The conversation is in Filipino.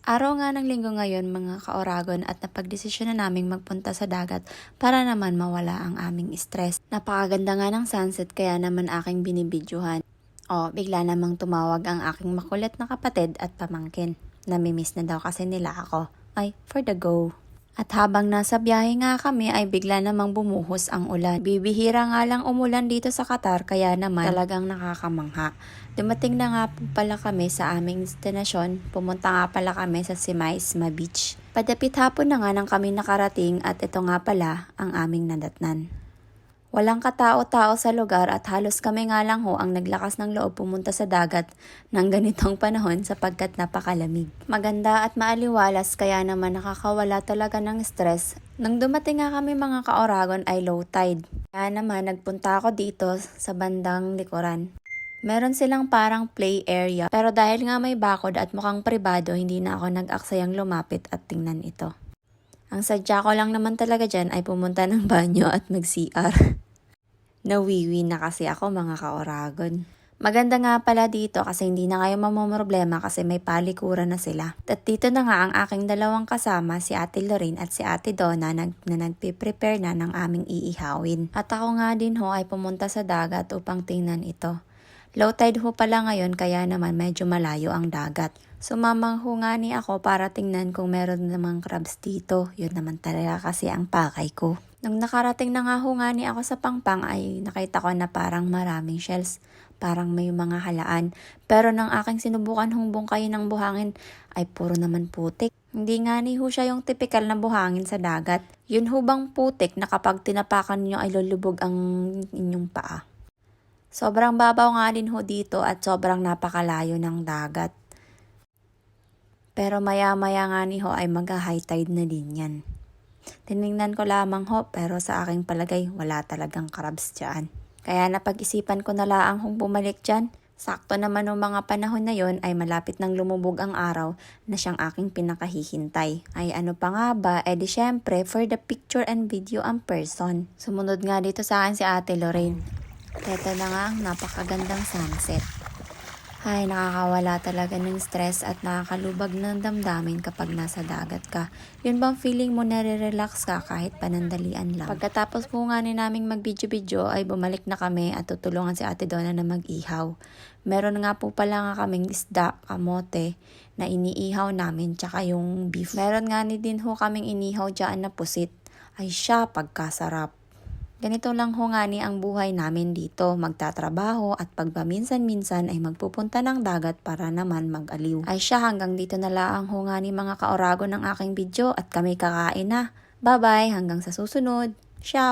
Araw nga ng linggo ngayon mga kaoragon at napagdesisyon na naming magpunta sa dagat para naman mawala ang aming stress. Napakaganda nga ng sunset kaya naman aking binibidyohan. O, bigla namang tumawag ang aking makulit na kapatid at pamangkin. Namimiss na daw kasi nila ako. Ay, for the go. At habang nasa biyahe nga kami ay bigla namang bumuhos ang ulan. Bibihira nga lang umulan dito sa Qatar kaya naman talagang nakakamangha. Dumating na nga pala kami sa aming destinasyon. Pumunta nga pala kami sa Simaisma Beach. Padapit hapon na nga nang kami nakarating at ito nga pala ang aming nadatnan. Walang katao-tao sa lugar at halos kami nga lang ho ang naglakas ng loob pumunta sa dagat ng ganitong panahon sapagkat napakalamig. Maganda at maaliwalas kaya naman nakakawala talaga ng stress. Nang dumating nga kami mga kaoragon ay low tide. Kaya naman nagpunta ako dito sa bandang likuran. Meron silang parang play area pero dahil nga may bakod at mukhang pribado hindi na ako nag-aksayang lumapit at tingnan ito. Ang sadya ko lang naman talaga dyan ay pumunta ng banyo at mag-CR. Nawiwi na kasi ako mga kaoragon. Maganda nga pala dito kasi hindi na kayo mamumroblema kasi may palikuran na sila. At dito na nga ang aking dalawang kasama, si Ate Lorraine at si Ate Donna nag, na nagpiprepare na ng aming iihawin. At ako nga din ho ay pumunta sa dagat upang tingnan ito. Low tide ho pala ngayon kaya naman medyo malayo ang dagat. Sumamang ho nga ni ako para tingnan kung meron namang crabs dito. Yun naman talaga kasi ang pakay ko. Nung nakarating na nga ho nga ni ako sa pangpang ay nakita ko na parang maraming shells. Parang may mga halaan. Pero nang aking sinubukan hong bungkayin ng buhangin ay puro naman putik. Hindi nga ni ho siya yung typical na buhangin sa dagat. Yun ho bang putik na kapag tinapakan niyo ay lulubog ang inyong paa. Sobrang babaw nga din ho dito at sobrang napakalayo ng dagat. Pero maya-maya nga ni ho ay mag-high tide na din yan. Tiningnan ko lamang ho pero sa aking palagay wala talagang crabs dyan. Kaya napag-isipan ko na laang hong bumalik dyan. Sakto naman ng mga panahon na yon ay malapit nang lumubog ang araw na siyang aking pinakahihintay. Ay ano pa nga ba, eh di syempre for the picture and video ang person. Sumunod nga dito sa akin si Ate Lorraine. Ito na nga ang napakagandang sunset. Ay, nakakawala talaga ng stress at nakakalubag ng damdamin kapag nasa dagat ka. Yun bang feeling mo nare-relax ka kahit panandalian lang? Pagkatapos po nga ni naming mag-video-video ay bumalik na kami at tutulungan si Ate Donna na mag-ihaw. Meron nga po pala nga kaming isda, kamote, na iniihaw namin tsaka yung beef. Meron nga ni din ho kaming inihaw dyan na pusit. Ay siya, pagkasarap. Ganito lang ho nga ni ang buhay namin dito, magtatrabaho at pagpaminsan-minsan ay magpupunta ng dagat para naman mag-aliw. Ay siya hanggang dito na lang ho nga ni mga kaorago ng aking video at kami kakain na. Bye-bye hanggang sa susunod. Ciao!